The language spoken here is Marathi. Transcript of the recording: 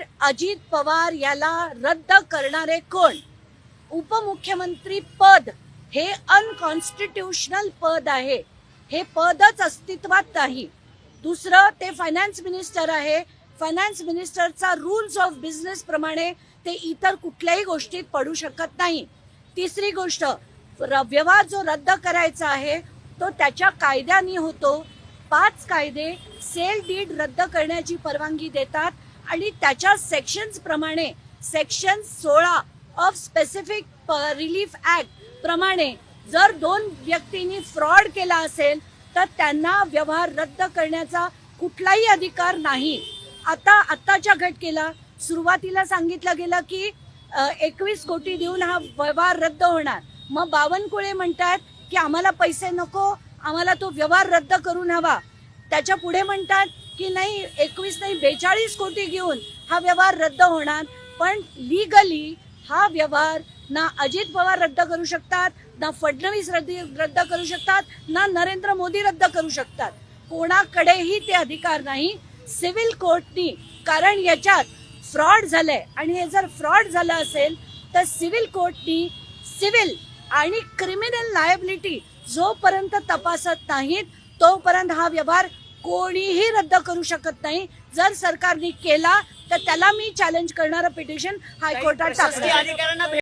तर अजित पवार याला रद्द करणारे कोण? उपमुख्यमंत्री पद हे अनकॉन्स्टिट्युशनल पद आहे. हे पदच अस्तित्वात नाही. दुसरं ते फायनान्स मिनिस्टर आहे. फायनान्स मिनिस्टरचा रूल्स ऑफ बिझनेस प्रमाणे ते इतर कुठल्याही गोष्टीत पडू शकत नाही. तिसरी गोष्ट व्यवहार जो रद्द करायचा आहे तो त्याच्या कायद्याने होतो. पाच कायदे सेल डीड रद्द करण्याची परवानगी देतात. आणि त्याच्या सेक्शन्स प्रमाणे सेक्शन सोळा ऑफ स्पेसिफिक रिलीफ ऍक्ट प्रमाणे जर दोन व्यक्तींनी फ्रॉड केला असेल तर त्यांना व्यवहार रद्द करण्याचा कुठलाही अधिकार नाही. आता आत्ताच्या घटकेला सुरुवातीला सांगितलं गेलं की एकवीस कोटी देऊन हा व्यवहार रद्द होणार. मग बावनकुळे म्हणतात की आम्हाला पैसे नको आम्हाला तो व्यवहार रद्द करून हवा. त्याच्या पुढे म्हणतात की नाही एकवीस नाही बेचाळीस कोटी घेऊन हा व्यवहार रद्द होणार. पण लिगली हा व्यवहार ना अजित पवार रद्द करू शकतात ना फडणवीस रद्द रद्द करू शकतात ना नरेंद्र मोदी रद्द करू शकतात. कोणाकडेही ते अधिकार नाही. सिव्हिल कोर्टनी कारण याच्यात फ्रॉड झालंय. आणि हे जर फ्रॉड झालं असेल तर सिव्हिल कोर्टनी सिव्हिल आणि क्रिमिनल लायबिलिटी जोपर्यंत तपासत नाहीत तोपर्यंत हा व्यवहार कोणीही रद्द करू शकत नाही. जर सरकारने केला तर त्याला मी चॅलेंज करणारं पिटिशन हायकोर्टात अधिकाऱ्यांना